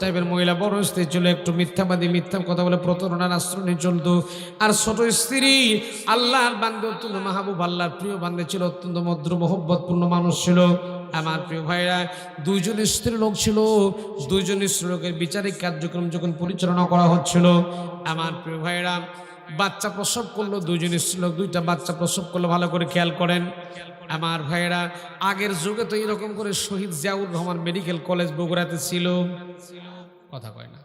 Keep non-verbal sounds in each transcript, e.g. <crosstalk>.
টাইপের মহিলা, বড় স্ত্রী ছিল, একটু মিথ্যাবাদী, মিথ্যা কথা বলে প্রতারণার আশ্রয় চলতো। আর ছোট স্ত্রী, আল্লাহর বান্ধব অত্যন্ত মাহবুব, আল্লাহর প্রিয় বান্ধব ছিল, অত্যন্ত মদ্র মহব্বতপূর্ণ মানুষ ছিল। আমার প্রিয় ভাইরা, দুইজন স্ত্রী লোক ছিল, দুইজন স্ত্রী লোকের বিচারিক কার্যক্রম যখন পরিচালনা করা হচ্ছিল। আমার প্রিয় ভাইরা, বাচ্চা প্রসব করল, দুইজন স্ত্রী লোক, দুইটা বাচ্চা প্রসব করল, ভালো করে খেয়াল করেন। আমার ভাইয়েরা আগের যুগে তো এরকম করে শহীদ জিয়াউর রহমান মেডিকেল কলেজ বগুড়াতে ছিল। কথা কয় না।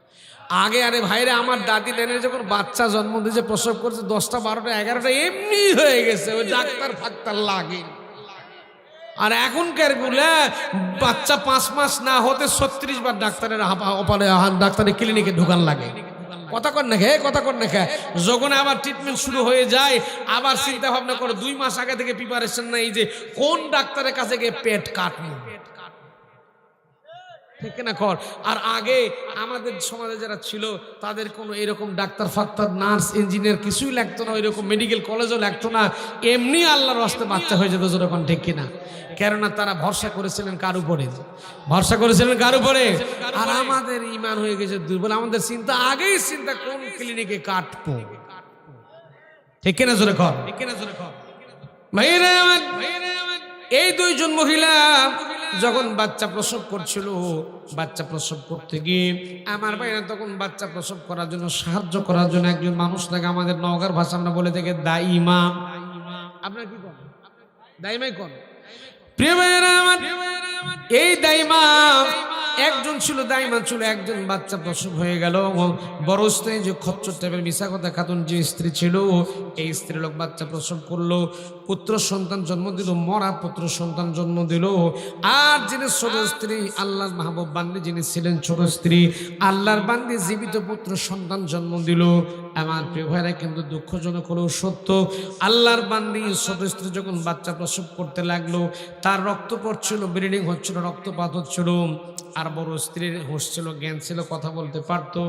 আগে আরে ভাইরে আমার দাদি নেনে যখন বাচ্চা জন্ম দিয়েছে, প্রসব করছে দশটা, বারোটা, এগারোটা, এমনি হয়ে গেছে, ওই ডাক্তার ফাক্তার লাগে। আর এখনকারগুলা বাচ্চা পাঁচ মাস না হতে ছত্রিশ বার ডাক্তারের অপারে ডাক্তারের ক্লিনিকে ঢুকান লাগে। কথা কর না কথা কর না যখন আবার ট্রিটমেন্ট শুরু হয়ে যায়, আবার চিন্তা ভাবনা করে, দুই মাস আগে থেকে প্রিপারেশন নাই যে কোন ডাক্তারের কাছে গিয়ে পেট কাটবো। ঠিক না কর। আর আগে আমাদের সমাজে যারা ছিল তাদের কোনো এরকম ডাক্তার ফাক্তার নার্স ইঞ্জিনিয়ার কিছুই লাগতো না ওইরকম মেডিকেল কলেজও লাগতো না। এমনি আল্লাহর রাস্তে বাচ্চা হয়ে যেত যেরকম ঠিক কিনা। কেননা তারা ভরসা করেছিলেন কার উপরে? ভরসা করেছিলেন কার উপরে? আর আমাদের ইমান হয়ে গেছে দুর্বল। আমাদের চিন্তা আগেই চিন্তা কোন ক্লিনিকে কাটবো? ঠিক কিনা জোরে কর? ঠিক কিনা জোরে কর? এই দুইজন মহিলা যখন বাচ্চা প্রসব করছিল, বাচ্চা প্রসব করতে গিয়ে আমার ভাইরা তখন বাচ্চা প্রসব করার জন্য, সাহায্য করার জন্য একজন মানুষ থাকে আমাদের নগর ভাষা, আমরা বলে থাকি দাইমা। আপনার কি করেন দাইমাই মাই প্রিয় ভাইয়েরা আমার, এই দাইমা একজন ছিল, দাইমা ছিল, একজন বাচ্চা প্রসব হয়ে গেল। বড় স্ত্রী যে খচ্চর টাইপের মিশা কথা খাতুন যে স্ত্রী ছিল, এই স্ত্রী লোক বাচ্চা প্রসব করল, পুত্র সন্তান জন্ম দিল, মরা পুত্র সন্তান জন্ম দিল। আর যিনি ছোট স্ত্রী আল্লাহ মাহবুব বান্দি যিনি ছিলেন ছোট স্ত্রী, আল্লাহর বান্দি জীবিত পুত্র সন্তান জন্ম দিল। আমার প্রিয় ভাইরা, কিন্তু দুঃখজনক হলেও সত্য, আল্লাহর বান্দি ছোট স্ত্রী যখন বাচ্চা প্রসব করতে লাগল, তার রক্ত পড়ছিল ব্লিডিং হচ্ছিল, রক্তপাত হচ্ছিল। আর বড় স্ত্রীর হুঁশ ছিল, জ্ঞান ছিল, কথা বলতে পারতো।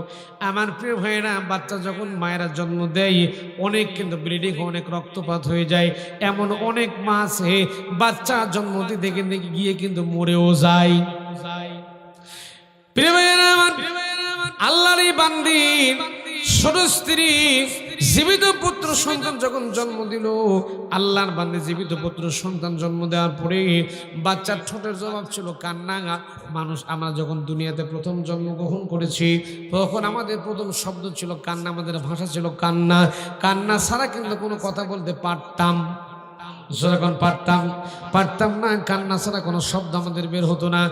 আমার প্রিয় ভাইয়েরা, বাচ্চা যখন মায়েরা জন্ম দেয়, অনেক কিন্তু ব্লিডিং অনেক রক্তপাত হয়ে যায়। এমন অনেক মা আছে, বাচ্চা জন্ম দিতে কিন্তু গিয়ে কিন্তু মরেও যায়। প্রিয় ভাইয়েরা, আমার আল্লাহর এই বান্দি ছোট স্ত্রী জীবিত পুত্র সন্তান যখন জন্ম দিল, আল্লাহর বান্দে জীবিত পুত্র সন্তান জন্ম দেওয়ার পরে বাচ্চার ঠোঁটের জবাব ছিল কান্নাঙা মানুষ আমরা যখন দুনিয়াতে প্রথম জন্মগ্রহণ করেছি, তখন আমাদের প্রথম শব্দ ছিল কান্না, আমাদের ভাষা ছিল কান্না। কান্না ছাড়া কিন্তু কোনো কথা বলতে পারতাম যখন পারতাম পারতাম না, কান্না ছাড়া কোনো শব্দ আমাদের বের হতো না।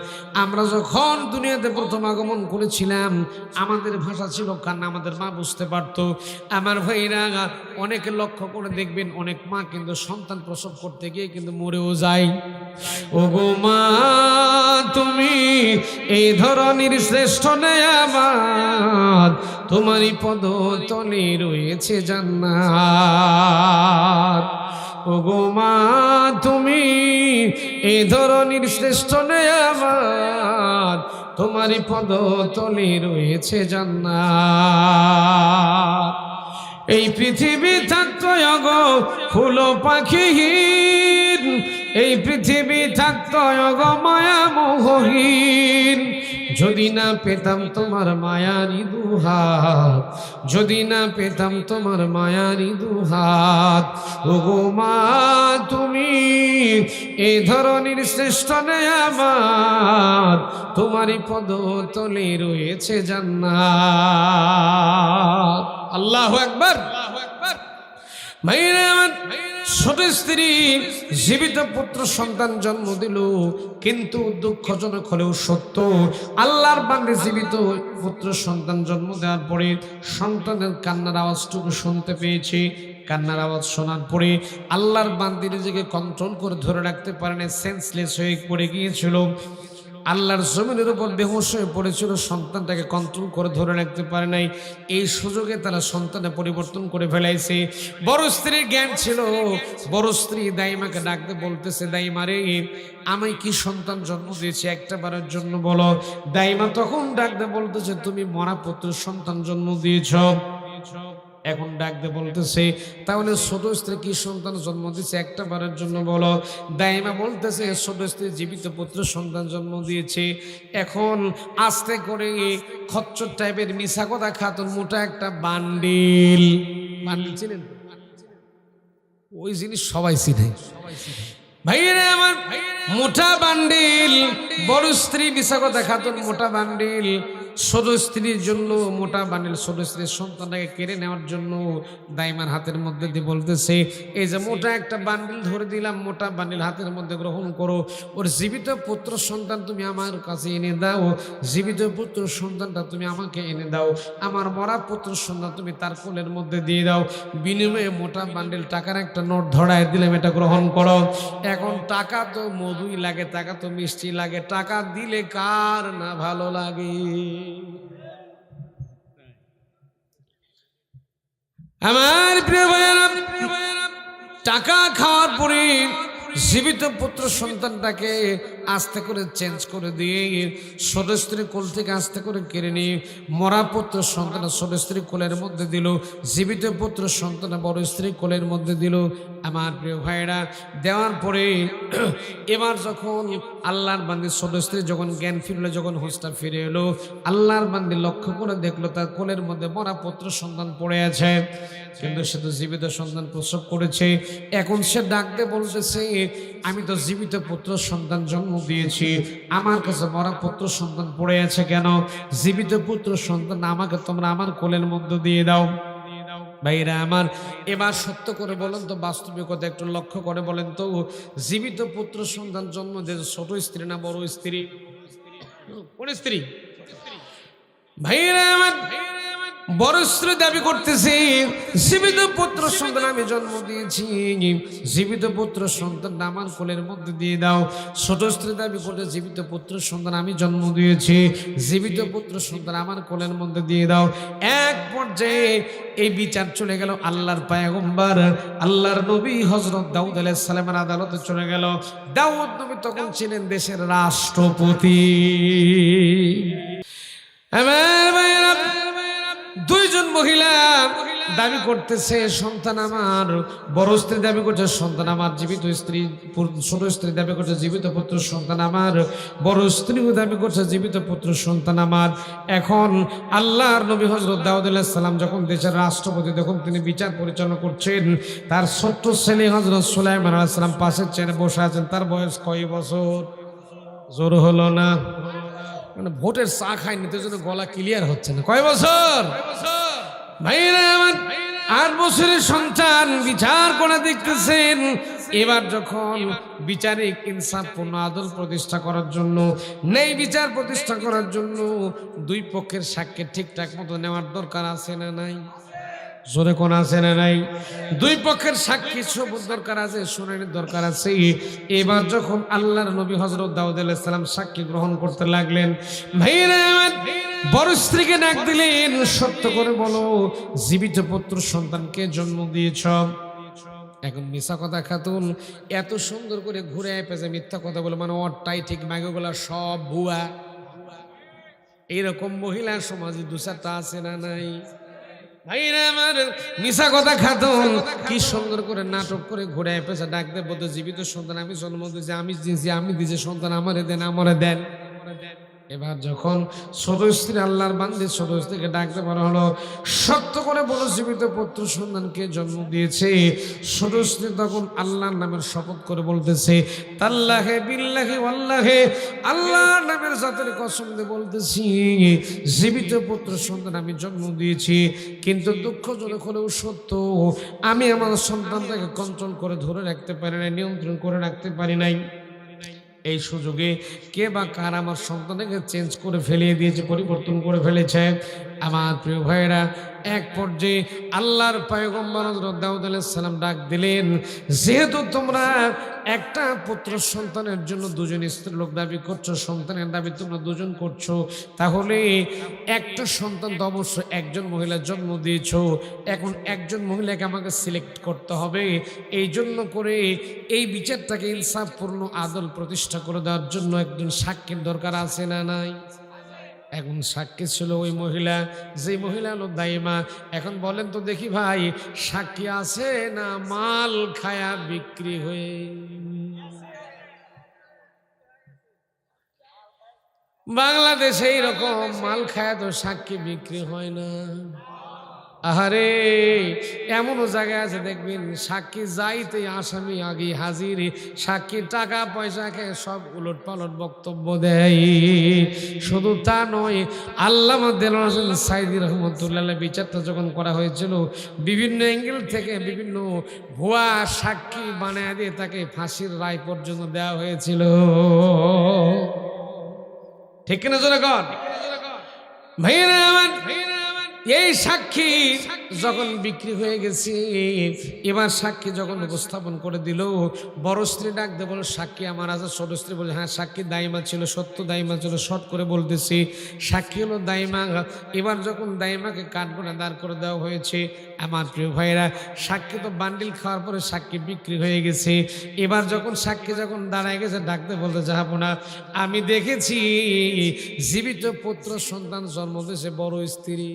আমরা যখন দুনিয়াতে প্রথম আগমন করেছিলাম, আমাদের ভাষা ছিল কান্না, আমাদের মা বুঝতে পারতো। আমার ভাইরা অনেকে লক্ষ্য করে দেখবেন, অনেক মা কিন্তু সন্তান প্রসব করতে গিয়ে কিন্তু মরেও যায়। ও গো মা, তুমি এই ধরনের শ্রেষ্ঠ নেয়াবাদ তোমারই পদ তলে রয়েছে জান্নাত। ও গো মা, তুমি এ ধরনের শ্রেষ্ঠ নেয়াবাদ তোমারই পদ তলে রয়েছে জান্নাত। এই পৃথিবী থাকতো গো ফুল পাখিহীন। এই পৃথিবী থাকতো অগ মায়া মোহহীন। যদি না পেতাম তোমার মায়ারি দুহাত, যদি না পেতাম তোমার মায়ারি দুহাত ও গো মা, তুমি এ ধরনের শ্রেষ্ঠ নেয়ামাত, তোমারই পদ তলে রয়েছে জান্নাত। আল্লাহ একবার ভাইরা আমার ছোট স্ত্রী, জীবিত পুত্র, সন্তান জন্ম দিল, কিন্তু দুঃখজনক হলেও সত্য, আল্লাহর বান্দে জীবিত পুত্র, সন্তান জন্ম দেওয়ার পরে সন্তানের কান্নার আওয়াজটুকু শুনতে পেয়েছি। কান্নার আওয়াজ শোনার পরে আল্লাহর বান্দি নিজেকে কন্ট্রোল করে ধরে রাখতে পারেনি সেন্সলেস হয়ে পড়ে গিয়েছিল। আল্লাহর জমিনের উপর বেহুশ হয়ে পড়েছিল, সন্তানটাকে কন্ট্রোল করে ধরে রাখতে পারে নাই। এই সুযোগে তারা সন্তানে পরিবর্তন করে ফেলাইছে। বড় স্ত্রীর জ্ঞান ছিল। বড় স্ত্রী দাইমাকে ডাকতে বলতেছে, দাইমা রে, আমি কি সন্তান জন্ম দিয়েছি? একটা বারের জন্য বলো। দাইমা তখন ডাকতে বলতেছে, তুমি মরা পুত্র সন্তান জন্ম দিয়েছ। এখন ডাকতে বলতেছে, তাহলে ছোট স্ত্রী কি সন্তান জন্ম দিয়েছে? একটা বারের জন্য বলো। দাইমা বলতেছে, ছোট স্ত্রী জীবিত পুত্র সন্তান জন্ম দিয়েছে। এখন আস্তে করে খচ্চর টাইপের মিশা কথা খাতুন মোটা একটা বান্ডিল। বান্ডিল ছিলেন ওই জিনিস সবাই চিনে। ভাইয়েরা আমার মোটা বান্ডিল, বড় স্ত্রী মিশা কথা খাতুন মোটা বান্ডিল। ছোট স্ত্রীর জন্য, মোটা বান্ডিল ছোট স্ত্রীর সন্তানটাকে কেড়ে নেওয়ার জন্য দাইমার হাতের মধ্যে দিয়ে বলতেছে, এই যে মোটা একটা বান্ডিল ধরে দিলাম, মোটা বান্ডিল হাতের মধ্যে গ্রহণ করো। ওর জীবিত পুত্র সন্তান তুমি আমার কাছে এনে দাও। জীবিত পুত্র সন্তানটা তুমি আমাকে এনে দাও। আমার মরা পুত্র সন্তান তুমি তার কোলের মধ্যে দিয়ে দাও। বিনিময়ে মোটা বান্ডিল টাকার একটা নোট ধরায় দিলাম, এটা গ্রহণ করো। এখন টাকা তো মধুই লাগে, টাকা তো মিষ্টি লাগে। টাকা দিলে কার না ভালো লাগে? আমার প্রিয় টাকা খাওয়ার পরে জীবিত পুত্র সন্তানটাকে আস্তে করে চেঞ্জ করে দিয়ে ছোট স্ত্রী কোল থেকে আস্তে করে কেড়ে নিয়ে মরা পুত্র সন্তান ছোট স্ত্রী কোলের মধ্যে দিল, জীবিত পুত্র সন্তান বড় স্ত্রী কোলের মধ্যে দিল। আমার প্রিয় ভাইরা দেওয়ার পরে <clears throat> এবার যখন আল্লাহর বান্দি ছোট যখন জ্ঞান ফিরলো, যখন হোস্টা ফিরে এলো, আল্লাহর বান্দি লক্ষ্য করে দেখল তার কোলের মধ্যে মরা পুত্র সন্তান পড়ে আছে। কিন্তু সে তো জীবিত সন্তান প্রসব করেছে। এখন সে ডাকতে বলতেছে, আমি তো জীবিত পুত্র সন্তান জন্ম দিয়েছি। আমার কাছে মরা পুত্র সন্তান পড়ে আছে কেন? জীবিত পুত্র সন্তান আমাকে তোমরা আমার কোলের মধ্যে দিয়ে দাও। ভাইরা আমার, এবার সত্য করে বলেন তো বাস্তবিকতা একটু লক্ষ্য করে বলেন তো, জীবিত পুত্র সন্তান জন্ম দিয়েছে ছোট স্ত্রী না বড় স্ত্রী? কোন স্ত্রী? ভাইরা আমার বড় স্ত্রী দাবি করতেছি জীবিত পুত্র সন্তান আমি জন্ম দিয়েছি। জীবিত পুত্র সন্তান আমার কোলের মধ্যে দিয়ে দাও। ছোট স্ত্রী দাবি করতে জীবিত পুত্র সন্তান আমি জন্ম দিয়েছি। জীবিত পুত্র সন্তান আমার কোলের মধ্যে দিয়ে দাও। এক পর্যায়ে এই বিচার চলে গেল আল্লাহর পায়গম্বার। আল্লাহর নবী হজরত দাউদ আলাইহিস সালামের আদালতে চলে গেল। দাউদ নবী তখন ছিলেন দেশের রাষ্ট্রপতি। আমার দুইজন মহিলা দাবি করতেছে, সন্তান আমার, বড় স্ত্রী দাবি করছে, সন্তান আমার, জীবিত স্ত্রী ছোট স্ত্রী দাবি করছে, জীবিত পুত্র, সন্তান আমার, বড় স্ত্রীও দাবি করছে, জীবিত পুত্র, সন্তান আমার। এখন আল্লাহর নবী হজরত দাউদ সালাম যখন দেশের রাষ্ট্রপতি, তখন তিনি বিচার পরিচালনা করছেন। তার ছোট্ট ছেলে হজরত সুলাইমান আলাইসালাম পাশের চেয়ারে বসে আছেন। তার বয়স কয় বছর? জোর হলো না? মানে ভোটের চা খায়নি তো জন্য গলা ক্লিয়ার হচ্ছে না। কয় বছর? আমার আট বছরের সন্তান, বিচার করে দেখতেছেন। এবার যখন বিচারিক ইনসাফপূর্ণ আদল প্রতিষ্ঠা করার জন্য, নেই বিচার প্রতিষ্ঠা করার জন্য, দুই পক্ষের সাক্ষ্যে ঠিকঠাক মতো নেওয়ার দরকার আছে না নাই? জোরে কোন আছে না নাই? দুই পক্ষের সাক্ষী সবুজ দরকার আছে, শুনানির দরকার আছে। এবার যখন আল্লাহর নবী হজরত দাউদ আলাইসালাম সাক্ষী গ্রহণ করতে লাগলেন ভাইরা বড় স্ত্রীকে ডাক দিলেন, সত্য করে বলো, জীবিত পুত্র সন্তানকে জন্ম দিয়েছ? এখন মিশা কথা, খাতুন, এত সুন্দর করে ঘুরে পেঁচে মিথ্যা কথা বলে মানে অটটাই ঠিক মাগেগুলা সব ভুয়া। এইরকম মহিলা সমাজে দু চারটা আছে না নাই? ভাইরা আমার মিশা কথা খাতুন কি সুন্দর করে নাটক করে ঘুরে পেশা ডাকতে বলতে জীবিত সন্তান। আমি জন্ম দিয়েছি, আমি দিয়েছি আমি দিয়েছি সন্তান, আমারে দেন আমারে দেন। এবার যখন ছোট স্ত্রী আল্লাহর বান্দি ছোট স্ত্রীকে ডাকতে পারা হলো সত্য করে বলো, জীবিত পুত্র সন্তানকে জন্ম দিয়েছে। ছোট স্ত্রী তখন আল্লাহর নামের শপথ করে বলতেছে, তাল্লাহে বিল্লাহে আল্লাহে আল্লাহর নামের জাতের কসম দিয়ে বলতেছি, জীবিত পুত্র সন্তান আমি জন্ম দিয়েছি, কিন্তু দুঃখজনক হলেও সত্য, আমি আমার সন্তানটাকে কন্ট্রোল করে ধরে রাখতে পারি নাই, নিয়ন্ত্রণ করে রাখতে পারি নাই। এই সুযোগে কে বা কার আমার সন্তানকে চেঞ্জ করে ফেলিয়ে দিয়েছে, পরিবর্তন করে ফেলেছে। আমার প্রিয় ভাইয়েরা এক পর্যায়ে আল্লাহর পায়গম্বর হযরত দাউদ সালাম ডাক দিলেন, যেহেতু তোমরা একটা পুত্র সন্তানের জন্য দুজন স্ত্রী লোক দাবি করছ, সন্তানের দাবি তোমরা দুজন করছ, তাহলে একটা সন্তান তো অবশ্যই একজন মহিলার জন্ম দিয়েছ। এখন একজন মহিলাকে আমাকে সিলেক্ট করতে হবে। এই জন্য করে এই বিচারটাকে ইনসাফপূর্ণ আদল প্রতিষ্ঠা করে দেওয়ার জন্য একজন সাক্ষীর দরকার আছে না নাই? এখন সাক্ষী ছিল ওই মহিলা যে মহিলা হলো দাইমা। এখন বলেন তো দেখি ভাই, সাক্ষী আছে না মাল খায়া বিক্রি হয়ে? বাংলাদেশে এইরকম মাল খায়া তো সাক্ষী বিক্রি হয় না। আহারে, এমনও জায়গায় আছে, দেখবেন সাক্ষী যাইতে আসামি আগে হাজির। সাক্ষী টাকা, পয়সা খেয়ে সব উলট পালট বক্তব্য দেয়। শুধু তা নয় আল্লাহ সাইদি রহমতুল্লাহ বিচারটা যখন করা হয়েছিল, বিভিন্ন অ্যাঙ্গেল থেকে বিভিন্ন ভুয়া সাক্ষী বানায় দিয়ে তাকে ফাঁসির রায় পর্যন্ত দেওয়া হয়েছিল। ঠিক কিনা কর ভাইয়েরা আমার এই সাক্ষী যখন বিক্রি হয়ে গেছে, এবার সাক্ষী যখন উপস্থাপন করে দিল, বড় স্ত্রী ডাক দে বলো সাক্ষী আমার আছে। ছোট স্ত্রী বলে হ্যাঁ সাক্ষী দাইমা ছিল, সত্য দাইমা ছিল। শর্ট করে বলতেছি, সাক্ষী হলো দাইমা এবার যখন দাইমাকে কাঠগোনা দাঁড় করে দেওয়া হয়েছে, আমার প্রিয় ভাইরা সাক্ষী তো বান্ডিল খাওয়ার পরে সাক্ষী বিক্রি হয়ে গেছে। এবার যখন সাক্ষী যখন দাঁড়ায় গেছে ডাকতে বলতে যাব না, আমি দেখেছি, জীবিত পুত্র সন্তান জন্ম দিয়েছে, বড় স্ত্রী।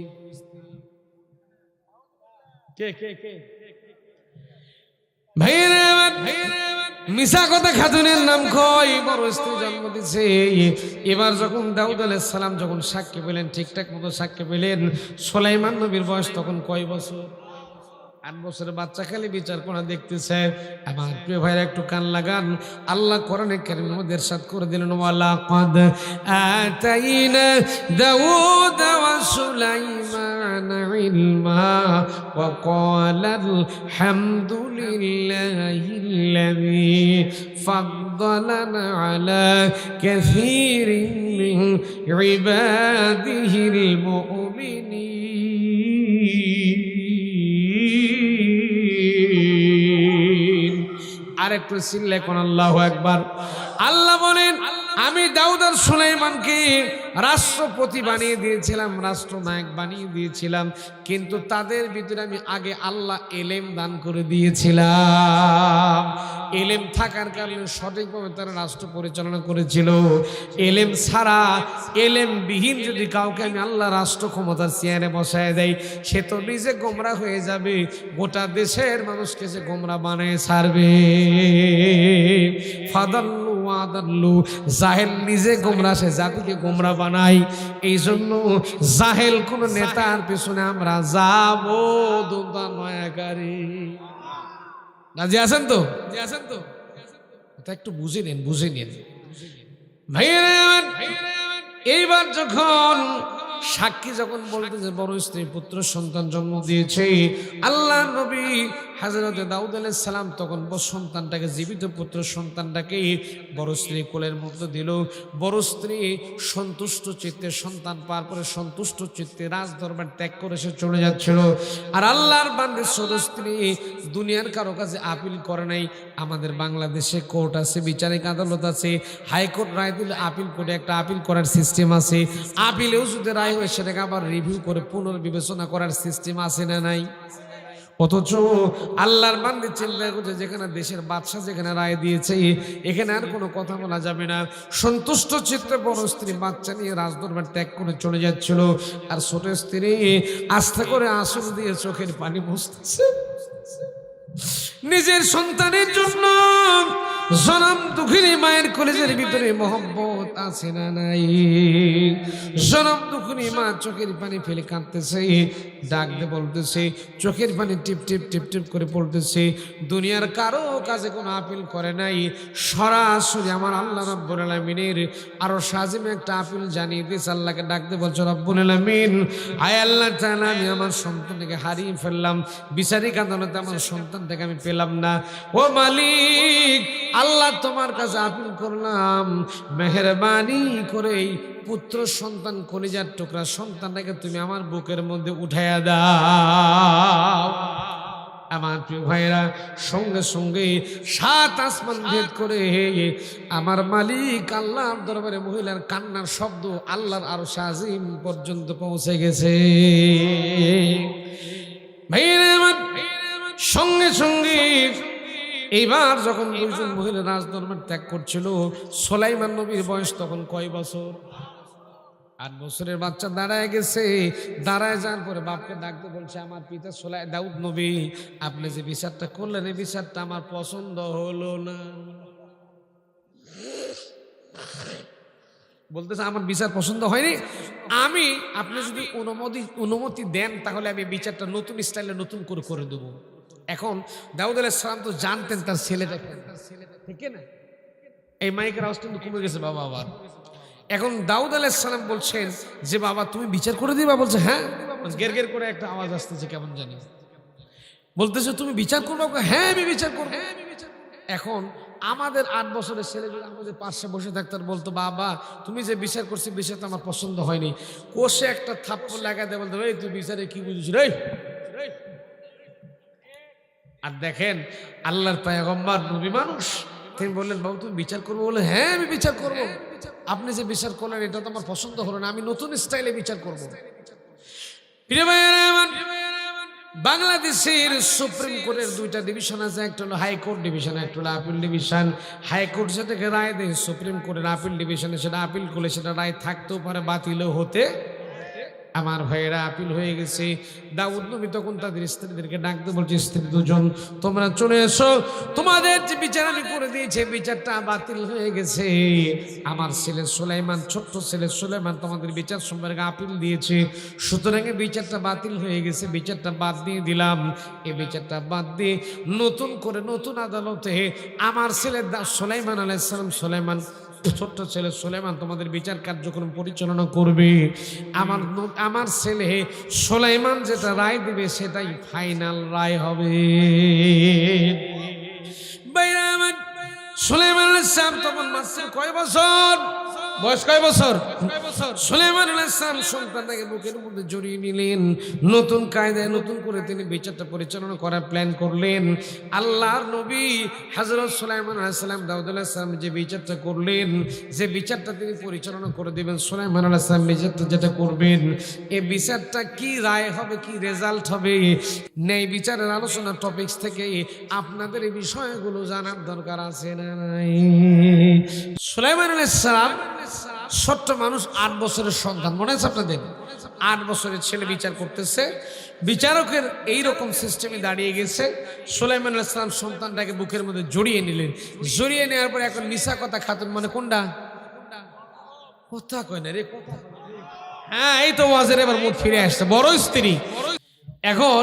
এবার যখন দাউদ সালাম যখন সাক্ষী পেলেন, ঠিকঠাক মতো সাক্ষী পেলেন, সোলাইমান নবীর বয়স তখন কয় বছর? আট বছরের বাচ্চা খালি বিচার করা দেখতেছে। আমার প্রিয় ভাইরা, একটু কান লাগান। আল্লাহ করেন কারিমের মধ্যে করে দিলেন ওয়ালা وسليمان علما وقال الحمد لله الذي فضلنا على كثير من عباده المؤمنين আরেকটু চিল্লে কোন আল্লাহ একবার আল্লাহ বলেন আমি দাউদ আর সুলাইমানকে রাষ্ট্রপতি বানিয়ে দিয়েছিলাম, রাষ্ট্রনায়ক বানিয়ে দিয়েছিলাম, কিন্তু তাদের ভিতরে আমি আগে আল্লাহ এলেম দান করে দিয়েছিলাম। এলেম থাকার কারণে সঠিকভাবে তারা রাষ্ট্র পরিচালনা করেছিল। এলেম ছাড়া এলেম বিহীন যদি কাউকে আমি আল্লাহ রাষ্ট্র ক্ষমতার চেয়ারে বসায় দেয় সে তো নিজে গোমরা হয়ে যাবে, গোটা দেশের মানুষকে সে গোমরা বানায় ছাড়বে। ফাদাল্লু জাহেল নিজে গোমরা, সে জাতিকে গোমরা বানাই এই জন্য জাহেল কোন নেতার পেছনে আমরা যাব নয়াকারী আছেন তো আছেন তো? একটু বুঝে নিন বুঝে নিন। এইবার যখন সাক্ষী যখন বলতেছে, বড় স্ত্রী পুত্র সন্তান জন্ম দিয়েছে, আল্লাহ নবী হাজরত দাউদ সালাম তখন সন্তানটাকে, জীবিত পুত্র সন্তানটাকে বড় স্ত্রী কোলের মধ্যে দিল। বড় স্ত্রী সন্তুষ্ট চিত্তে সন্তান পার পরে সন্তুষ্ট চিত্তে রাজ দরবার ত্যাগ করে সে চলে যাচ্ছিল। আর আল্লাহর বান্দি ছোট স্ত্রী দুনিয়ার কারও কাছে আপিল করে নাই। আমাদের বাংলাদেশে কোর্ট আছে, বিচারিক আদালত আছে, হাইকোর্ট রায় দিলে আপিল করে একটা আপিল করার সিস্টেম আছে। আপিলেও যদি রায় হয়, সেটাকে আবার রিভিউ করে পুনর্বিবেচনা করার সিস্টেম আছে না নাই? অথচ আল্লাহর বান্দি চিল্লায় করছে যেখানে দেশের বাদশাহ যেখানে রায় দিয়েছে, এখানে আর কোনো কথা বলা যাবে না। সন্তুষ্ট চিত্তে বড় স্ত্রী বাচ্চা নিয়ে রাজদরবার ত্যাগ করে চলে যাচ্ছিল। আর ছোট স্ত্রী আস্থা করে আসল দিয়ে চোখের পানি মুছতেছে নিজের সন্তানের জন্য জনম দুঃখিনী মায়ের কলেজের ভিতরে মোহব্বত আছে না নাই? জনম দুঃখিনী মা চোখের পানি ফেলে কাঁদতেছে, ডাক দিয়ে বলতেছে, চোখের পানি টিপ টিপ টিপ টিপ করে পড়তেছে, দুনিয়ার কারও কাছে কোনো আপিল করে নাই। সরাসরি আমার আল্লাহ রব্বুল আলামিনের আরও সাজিমে একটা আপিল জানিয়ে দিয়েছে, আল্লাহকে ডাক ডাকতে বলছো, রব্বুল আলামিন আয় আল্লাহ তাআলা, আমি আমার সন্তানকে হারিয়ে ফেললাম। বিচারিক আদালতে আমার সন্তানটাকে আমি পেলাম না। ও মালিক আল্লাহ তোমার কাছে আপিল করলাম। মেহরবানি করে পুত্র সন্তান কলিজার টুকরা সন্তানটাকে তুমি আমার বুকের মধ্যে উঠাইয়া দাও। আমার প্রিয় ভাইরা সঙ্গে সঙ্গে সাত আসমান ভেদ করে আমার মালিক আল্লাহর দরবারে মহিলার কান্নার শব্দ আল্লাহর আরও সাজিম পর্যন্ত পৌঁছে গেছে। সঙ্গে সঙ্গে এইবার যখন দুইজন মহিলা রাজদরবার ত্যাগ করছিল সোলাইমান নবীর বয়স তখন কয় বছর? আট বছরের বাচ্চা দাঁড়ায় গেছে। দাঁড়ায় যাওয়ার পরে বাপকে ডাকতে বলছে আমার পিতা সোলাই দাউদ নবী আপনি যে বিচারটা করলেন এই বিচারটা আমার পছন্দ হলো না। বলতেছে আমার বিচার পছন্দ হয়নি। আমি আপনি যদি অনুমতি অনুমতি দেন তাহলে আমি বিচারটা নতুন স্টাইলে নতুন করে করে দেবো। এখন দাউদ আলাইসালাম তো জানতেন তার ছেলেটা ঠিক না? এই মাইকের আওয়াজ কিন্তু কমে গেছে বাবা আবার। এখন দাউদ আলাইসালাম বলছেন যে, বাবা, তুমি বিচার করে দিবা? বলছে হ্যাঁ। গের গের করে একটা আওয়াজ আসতেছে, কেমন জানি। বলতেছে, তুমি বিচার করব? হ্যাঁ আমি বিচার করব। হ্যাঁ আমি বিচার এখন আমাদের আট বছরের ছেলে যদি আমাদের পাশে বসে থাকতো আর বলতো, বাবা, তুমি যে বিচার করছি বিচারটা আমার পছন্দ হয়নি। কোষে একটা থাপ্পড় দেয়, বলতো, এই, তুই বিচারে কি বুঝিস রে আর দেখেন, আল্লাহর পায়গম্বর নবী মানুষ। তিনি বললেন, বাবু, তুমি বিচার করব? বলে হ্যাঁ আমি বিচার করব। আপনি যে বিচার করলেন, এটা তো আমার পছন্দ হলো না। আমি নতুন স্টাইলে বিচার করব। বাংলাদেশের সুপ্রিম কোর্টের দুইটা ডিভিশন আছে। একটা হলো হাইকোর্ট ডিভিশন, একটা হলো আপিল ডিভিশন। হাইকোর্ট সেটাকে রায় দেয়, সুপ্রিম কোর্টের আপিল ডিভিশনে সেটা আপিল করলে সেটা রায় থাকতেও পারে, বাতিলও হতে আমার ভাইয়েরা আপিল হয়ে গেছে। দাউদ নবী তখন তাদের স্ত্রীদেরকে ডাকতে বলছে, স্ত্রী দুজন, তোমরা চলে এসো। তোমাদের যে বিচার আমি করে দিয়েছি বিচারটা বাতিল হয়ে গেছে। আমার ছেলে সুলাইমান, ছোট্ট ছেলে সুলাইমান তোমাদের বিচার সম্পর্কে আপিল দিয়েছে। সুতরাং এই বিচারটা বাতিল হয়ে গেছে, বিচারটা বাদ দিয়ে দিলাম। এই বিচারটা বাদ দিয়ে নতুন করে নতুন আদালতে আমার ছেলে সুলাইমান আলাইসালাম সুলাইমান ছোট্ট ছেলে সোলেমান তোমাদের বিচার কার্যক্রম পরিচালনা করবে। আমার আমার ছেলে সোলেমান যেটা রায় দেবে সেটাই ফাইনাল রায় হবে। আমার, সোলেমান সালাম তখন মাত্র কয় বছর? বয়স কয় বছর? মধ্যে জড়িয়ে নিলেন। নতুন কায়দায় নতুন করে তিনি বিচারটা পরিচালনা করার প্ল্যান করলেন। আল্লাহর নবী যে বিচারটা করলেন বিচারটা তিনি পরিচালনা করে যেটা করবেন বিচারটা কি রায় হবে, কি রেজাল্ট হবে? বিচারের আলোচনা টপিকস থেকে আপনাদের এই বিষয়গুলো জানার দরকার আছে না নাই? সুলাইমান আলাইসালাম ছোট্ট মানুষ আট বছরের সন্তান। মনে আছে আপনাদের? আট বছরের ছেলে বিচার করতেছে। বিচারকের এই রকম সিস্টেমে দাঁড়িয়ে গেছে। সুলাইমান ইসলাম সন্তানটাকে বুকের মধ্যে জড়িয়ে নিলেন। জড়িয়ে নেওয়ার পর এখন মিশা কথা খাতুন মানে কোনটা? কথা কয় না রে, কথা। হ্যাঁ এই তো ওয়াজের এবার মুখ ফিরে আসছে। বড় স্ত্রী। এখন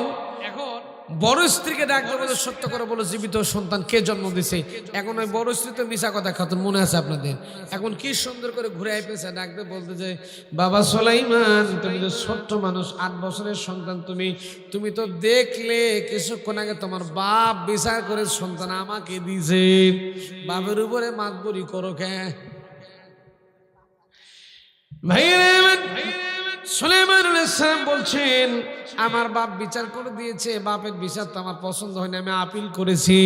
এখন বড় স্ত্রীকে ডাকতে বলে সত্য করে বলো, জীবিত সন্তান কে জন্ম দিছে? এখন ওই বড় স্ত্রী তো মিশা কথা খাতুন মনে আছে আপনাদের। এখন কি সুন্দর করে ঘুরে পেয়েছে ডাকতে বলতে যে, বাবা সোলাইমান, তুমি তো ছোট্ট মানুষ, আট বছরের সন্তান তুমি। তুমি তো দেখলে কিছুক্ষণ আগে তোমার বাপ বিচার করে সন্তান আমাকে দিছে বাপের উপরে মাতবরি করো কে? ভাইয়েরা আমার, সুলাইমান আলাইহিসসালাম বলছেন আমার বাপ বিচার করে দিয়েছে বাপের বিচার তো আমার পছন্দ হয়নি আমি আপিল করেছি।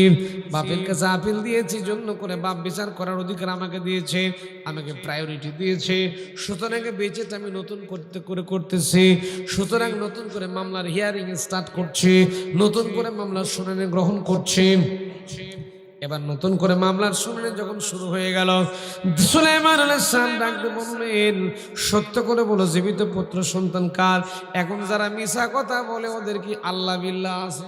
বাপের কাছে আপিল দিয়েছি জন্য করে বাপ বিচার করার অধিকার আমাকে দিয়েছে আমাকে প্রায়োরিটি দিয়েছে। সুতরাং বেঁচেটা আমি নতুন করতে করে করতেছি। সুতরাং নতুন করে মামলার হিয়ারিং স্টার্ট করছি নতুন করে মামলার শুনানি গ্রহণ করছি। এবার নতুন করে মামলার শুনানি যখন শুরু হয়ে গেল ডাকতে বললেন, সত্য করে বলো, জীবিত পুত্র সন্তান কার? এখন যারা মিশা কথা বলে, ওদের কি আল্লাহ বিল্লাহ আছে?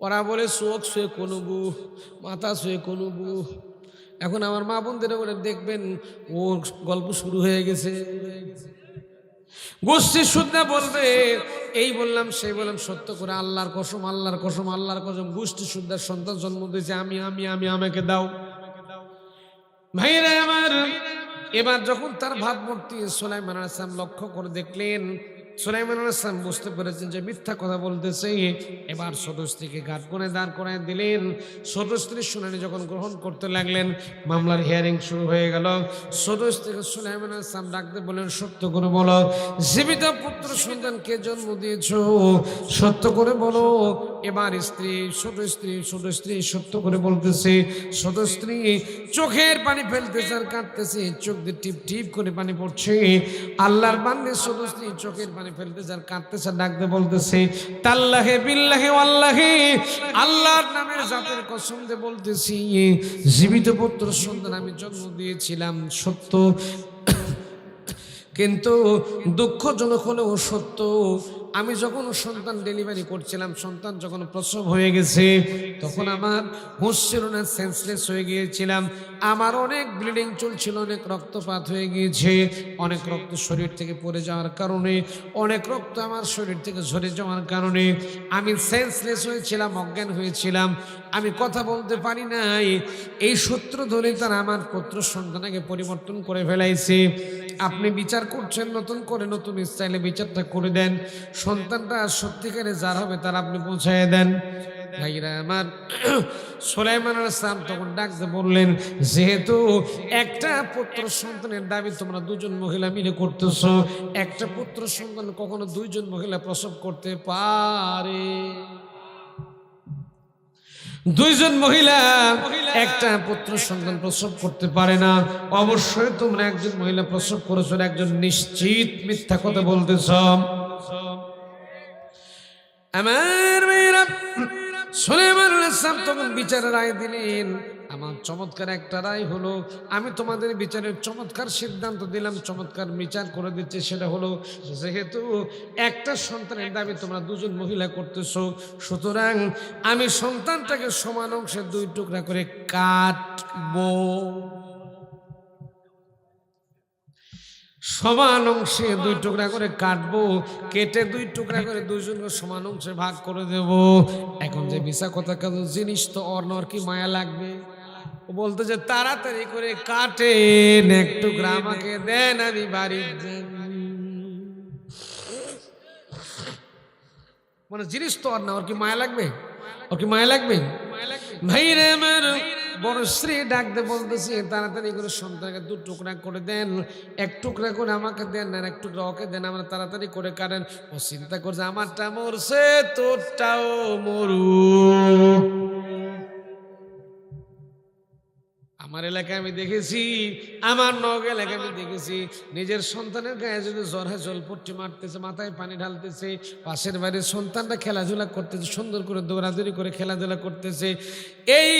ওরা বলে, চোখ শুয়ে কোনবু মাথা শুয়ে কোনবু এখন আমার মা বোনদের বলে, দেখবেন ও গল্প শুরু হয়ে গেছে। গোষ্ঠী শুদ্ধা বলবে, এই বললাম, সেই বললাম, সত্য করে আল্লাহর কসম আল্লাহর কসম আল্লাহর কসম, গোষ্ঠী শুদ্ধার সন্তান জন্ম দিয়েছে, আমি আমি আমি, আমাকে দাও। ভাইরা আমার, এবার যখন তার ভাবমূর্তি সোলাইমান আসলাম লক্ষ্য করে দেখলেন সোলাইমান আসলাম বুঝতে পেরেছেন যে মিথ্যা কথা বলতেছে। এবার করে, দাঁড় করায় দিলেন। শুনানি যখন গ্রহণ করতে লাগলেন, মামলার হিয়ারিং শুরু হয়ে গেল। সোলাইমান আসলাম ডাকতে বলেন সত্য করে বলো, জীবিত পুত্র সন্তানকে জন্ম দিয়েছ? সত্য করে বলো। এবার স্ত্রী, ছোট স্ত্রী ছোট স্ত্রী সত্য করে বলতেছে, ছোট স্ত্রী, চোখের পানি ফেলতেছে আর কাঁদতেছে, চোখ দিয়ে টিপ টিপ করে পানি পড়ছে। আল্লাহর বান্দে ছোট স্ত্রী চোখের পানি ফেলতেছে আর কাঁদতেছে ডাকতে বলতেছে, তাল্লাহে বিল্লাহে আল্লাহে আল্লাহর নামের জাতের কসম বলতেছি, জীবিত পুত্র সন্তান আমি জন্ম দিয়েছিলাম, সত্য। কিন্তু দুঃখজনক হলেও সত্য। আমি যখন সন্তান ডেলিভারি করছিলাম, সন্তান যখন প্রসব হয়ে গেছে, তখন আমার হুঁশ ছিল না সেন্সলেস হয়ে গিয়েছিলাম। আমার অনেক ব্লিডিং চলছিল, অনেক রক্তপাত হয়ে গিয়েছে, অনেক রক্ত শরীর থেকে পড়ে যাওয়ার কারণে, অনেক রক্ত আমার শরীর থেকে ঝরে যাওয়ার কারণে। আমি সেন্সলেস হয়েছিলাম, অজ্ঞান হয়েছিলাম। আমি কথা বলতে পারি নাই। এই সূত্র ধরে তারা আমার পুত্র সন্তানকে পরিবর্তন করে ফেলাইছে। আপনি বিচার করছেন, নতুন করে নতুন স্টাইলে বিচারটা করে দেন। সন্তানটা সত্যিকারে যার হবে তার আপনি পৌঁছায় দেন। ভাইরা আমার, সোলাইমান আলাইসালাম তখন ডাকতে বললেন, যেহেতু একটা পুত্র সন্তানের দাবি তোমরা দুজন মহিলা মিলে করতেছ, একটা পুত্র সন্তান কখনো দুইজন মহিলা প্রসব করতে পারে? দুইজন মহিলা একটা পুত্র সন্তান প্রসব করতে পারে না। অবশ্যই তোমরা একজন মহিলা প্রসব করেছ একজন নিশ্চিত মিথ্যা কথা বলতেছ। আমার মেয়েরা, সুলেমান ইসলাম তখন বিচারের রায় দিলেন। আমার চমৎকার একটা রায় হলো, আমি তোমাদের বিচারের চমৎকার সিদ্ধান্ত দিলাম, চমৎকার বিচার করে দিচ্ছে, সেটা হলো, যেহেতু একটা সন্তানের দাবি তোমরা দুজন মহিলা করতেছ, সুতরাং আমি সন্তানটাকে সমান অংশে দুই টুকরা করে কাটবো। সমান অংশে দুই টুকরা করে কাটবো কেটে দুই টুকরা করে দুইজনকে সমান অংশে ভাগ করে দেব। এখন যে বিশা কথা কাজ জিনিস তো অর্ণর কি মায়া লাগবে? বলতো যে তাড়াতাড়ি করে কাটেন এক টুকরা আমাকে দেন আমি বাড়ি মানে জিনিস তো আর না ওর কি মায়া লাগবে? ওর কি মায়া লাগবে? ভাই রে বড় শ্রী ডাকতে বলতেছি, তাড়াতাড়ি করে সন্তানকে দু টুকরা করে দেন, এক টুকরা করে আমাকে দেন আর এক টুকরা ওকে দেন, আমরা তাড়াতাড়ি করে কাটেন ও চিন্তা করছে, আমারটা মরছে, তোরটাও মরু আমার এলাকায় আমি দেখেছি, আমার নগ এলাকায় আমি দেখেছি, নিজের সন্তানের গায়ে যদি জ্বর জলপট্টি মারতেছে, মাথায় পানি ঢালতেছে, পাশের বাড়ির সন্তানটা খেলাধুলা করতেছে, সুন্দর করে দৌড়াদৌড়ি করে খেলাধুলা করতেছে। এই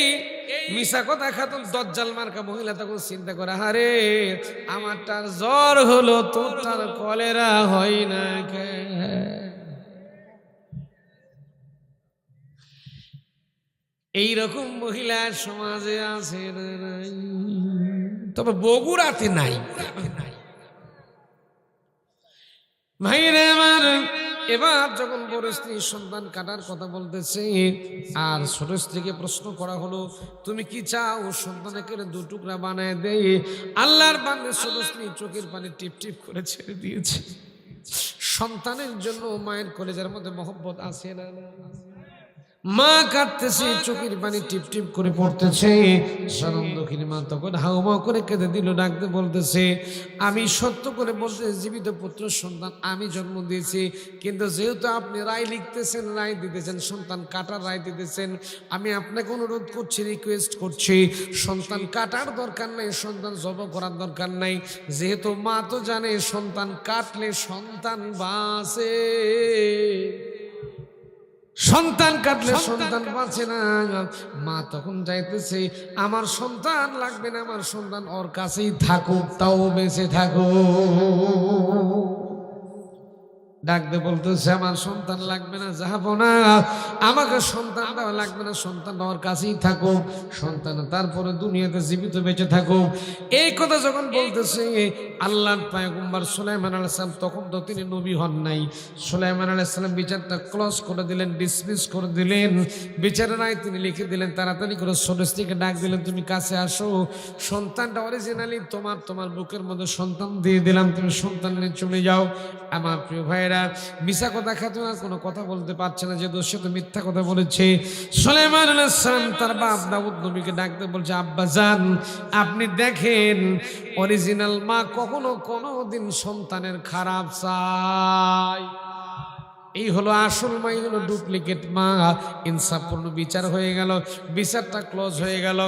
মিশা কথা খাতুন দজ্জাল মার্কা মহিলা তখন চিন্তা করে হারে আমারটার জ্বর হলো তোর তোরটার কলেরা হয় না কে এইরকম মহিলা সমাজে আছে তবে বগুড়াতে নাই। ভাইরে আমার এবার যখন বড় স্ত্রী সন্তান কাটার কথা বলতেছে, আর ছোট স্ত্রীকে প্রশ্ন করা হলো, তুমি কি চাও সন্তানকে দু টুকরা বানায় দেয় আল্লাহর বান্দে ছোট স্ত্রী চোখের পানি টিপ টিপ করে ছেড়ে দিয়েছে। সন্তানের জন্য মায়ের কলেজের মধ্যে মহব্বত আছে না মা কাঁদতেছে, চোখের পানি টিপ টিপ করে পড়তেছে। দক্ষিণ মা তখন হাউমাউ করে কেঁদে দিল, ডাকতে বলতেছে, আমি সত্য করে বলতে জীবিত পুত্র, সন্তান আমি জন্ম দিয়েছি, কিন্তু যেহেতু আপনি রায় লিখতেছেন, রায় দিতেছেন, সন্তান কাটার রায় দিতেছেন, আমি আপনাকে অনুরোধ করছি রিকোয়েস্ট করছি, সন্তান কাটার দরকার নাই, সন্তান জব করার দরকার নাই, যেহেতু মা তো জানে সন্তান কাটলে সন্তান বাঁচে। সন্তান কাটলে সন্তান পাচ্ছে না। মা তখন যাইতেছে আমার সন্তান লাগবে না আমার সন্তান ওর কাছেই থাকুক তাও বেঁচে থাকুক। ডাকতে বলতেছে, আমার সন্তান লাগবে না, যাব না। আমাকে সন্তান দেওয়া লাগবে না, সন্তান আমার কাছেই থাকুক। সন্তান তারপরে দুনিয়াতে জীবিত বেঁচে থাকুক। এই কথা যখন বলতেছে আল্লাহ পায়গুম্বার সুলাইমান আলাইসালাম তখন তো তিনি নবী হন নাই। সুলাইমান আলাইসালাম বিচারটা ক্লোজ করে দিলেন ডিসমিস করে দিলেন। বিচারের নাই তিনি লিখে দিলেন, তাড়াতাড়ি করে সোনস্ত্রীকে ডাক দিলেন, তুমি কাছে আসো। সন্তানটা অরিজিনালি তোমার তোমার বুকের মধ্যে সন্তান দিয়ে দিলাম, তুমি সন্তান নিয়ে চলে যাও। আমার প্রিয় ভাইয়েরা মিশা কথা খাতো আর কোনো কথা বলতে পারছে না যে সে তো মিথ্যা কথা বলেছে। সুলাইমান আলাইসালাম তার বাপ দাউদ নবীকে ডাকতে বলছে, আব্বা যান আপনি দেখেন অরিজিনাল মা কখনো কোনো দিন সন্তানের খারাপ চায়। এই হলো আসল মা হলো ডুপ্লিকেট মা। ইনসাফপূর্ণ বিচার হয়ে গেল, বিচারটা ক্লোজ হয়ে গেল।